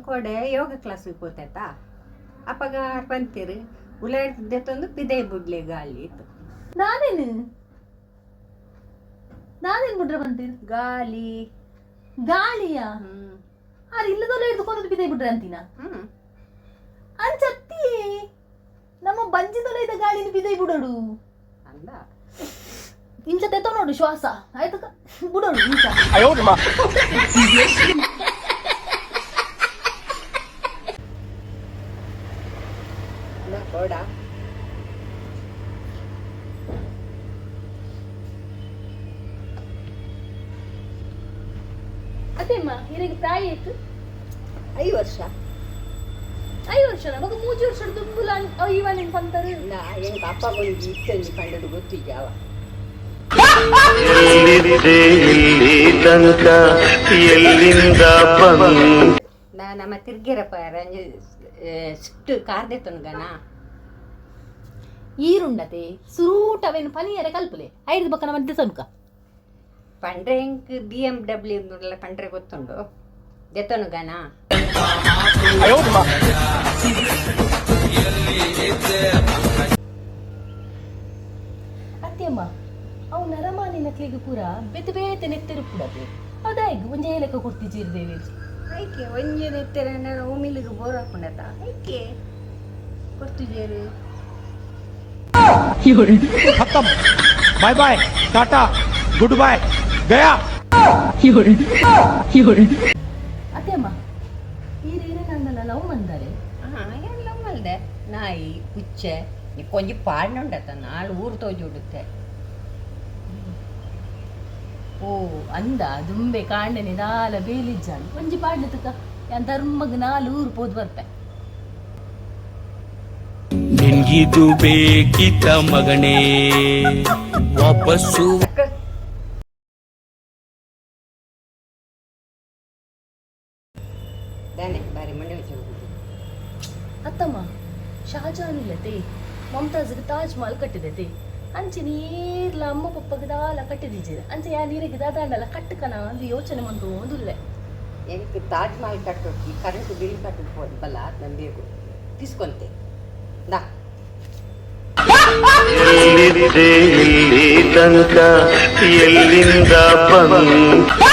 ಕೊಡೆ ಯೋಗ ಕ್ಲಾಸಿಗೆ ಹೋಗ್ತಾಯ್ತ ಅಪ್ಪಗ ಬಂತೀರಿ? ಉಲಾಡ್ತಿದ್ದೆ ತಂದು ಪಿದೆ ಬುಡ್ಲೆ ಗಾಳಿ ಇತ್ತು. ನಾನೇನು? ನಾನೇನ್ ಬಿಡ್ರೆ ಬಂತೀರಿ ಗಾಳಿ. ಗಾಳಿಯ? ಹ್ಮ್. ಆದ್ರೆ ಇಲ್ಲದಲ್ಲ ಹಿಡ್ಕೊಂಡು ಪಿದೆ ಬಿಡ್ರೆ ಅಂತೀನ? ಹ್ಮ್. ಅಂಚತ್ತಿ ನಮ್ಮ ಬಂಜಿದಲ್ಲೇ ಇದ್ದ ಗಾಳಿನ ಬಿದ್ದೆ ಬಿಡೋಡು. ಅಂದ. ಇಂಚ ತೆತ್ತ ನೋಡು ಶ್ವಾಸ. ಆಯ್ತು ಬಿಡೋಡು ಇಂಚ ಅಂದ ಕೊಡ ಅದೇಮ್ಮ ಇರಿಗೆ ಪ್ರಾಯ ಆಯ್ತು ಐದು ವರ್ಷ ಐದು ವರ್ಷ ಮಗ ಮೂಜಿ ವರ್ಷ ದುಂಬುಲ ಇವ ನೆನ್ಪಂತಾರೆ ನಾ ಎಂಗ ಅಪ್ಪ ಬಂದು ಇತ್ತಂದು ಕಂಡದು ಗೊತ್ತಿಲ್ಲ ಅವ ಎಲ್ಲಿದೆ ಇಲ್ಲಿ ತನಕ ಎಲ್ಲಿಂದ ಬಂದ ನಾ ನಮ್ಮ ತಿರ್ಗಿರಪ್ಪ ರಂಜ ಸಿಟ್ಟು ಕಾರ್ದೆ ತೊನ್ಗನ ಈರುಂಡತೆ ಸುರೂಟವೇನು ಪನಿಯರ ಕಲ್ಪಲೆ. ಐದು ಬಕ್ಕನ ಮಧ್ಯ ಸನುಕ. ಪಂಡ್ರೆ ಎಂಕ್ ಬಿ ಎಂ ಡಬ್ಲ್ಯೂ ಪಂಡ್ರೆ ಗೊತ್ತುಂಡು? ಗನ ಅತ್ತೆಮ್ಮ ಅವು ನರಮಾನಿ ನಕ್ಲಿಗೆ ಪೂರ ಬೆತ್ತ ಬೇತೆ ನೆತ್ತರು ಕೂಡದೆ ಅದಾಯ್ತು ಒಂಜೇ ಲೆಕ್ಕ ಕೊಡ್ತಿದ್ದೀರ್ದೇವೆ ಐಕೆ ಒಂಜಿ ನೆತ್ತರ ಉಮಿಲಿಗೆ ಬೋರ್ ಹಾಕೊಂಡತ? ಐಕೆ ಕೊಡ್ತಿದ್ದೀರಿ खत्म bye bye tata goodbye गया ಅತ್ತೆಮ್ಮ ಈರೇನ ನನ್ನಲ್ಲ ಲವ್ ಮಂದರೆ ಹಾಂ ಎಲ್ಲ ಮಲ್ದೆ ನಾಯಿ ಕುಚ್ಚೆ ನೀ ಕೊಂಚ ಪಾಡ್ನುಂಡತ ನಾಳು ಊರು ತೋಜುಡುತ್ತೆ ಓ ಅಂದ ದುಂಬೆ ಕಾಂಡನೆ ನಾಲ ಬೇಲಿಜ್ಜಾನು ಒಂಜಿ ಪಾಡ್ಲೆ ತುಕ ಯಾನ್ ಧರ್ಮಗ್ ನಾಲ್ ಊರು ಪೋದ್ ಬರ್ಪೆ ಇದು ಬೇಕಿತ ಮಗನೇ. ವಾಪಸ್ಸು. ಅತ್ತಮ್ಮ ಶಹಜಾನ್ ಇಲ್ಲತೆ. ಮಮತಾಜ್ಗೆ ತಾಜ್ ಮಹಲ್ ಕಟ್ಟಿದತೆ. ಅಂಚೆ ಏರ್ಲ ಅಮ್ಮ ಪಪ್ಪಗೆ ದಾಲ ಕಟ್ಟಿದೀಜಿ. ಅಂಚೆ ಯಾ ನೀರಿಗೆ ದಾದಾಂಡಲ ಕಟ್ಟಕನ ಒಂದು ಯೋಚನೆ ಮಂತು ಒಂದುಲ್ಲ. ಎನಕ್ಕೆ ತಾಜ್ ಮಹಲ್ ಕಟ್ಟೋಕೆ ಕರೆಂಟ್ ಬಿಲ್ ಕಟ್ಟಕ್ಕೆ ಬಲ್ಲ ನಂಬೇಕು ತಿಸ್ಕೊಂತೆ. ನಾ ಎಲ್ಲಿದೆ ಇಲ್ಲಿ ತನಕ ಎಲ್ಲಿಂದ ಬಂದ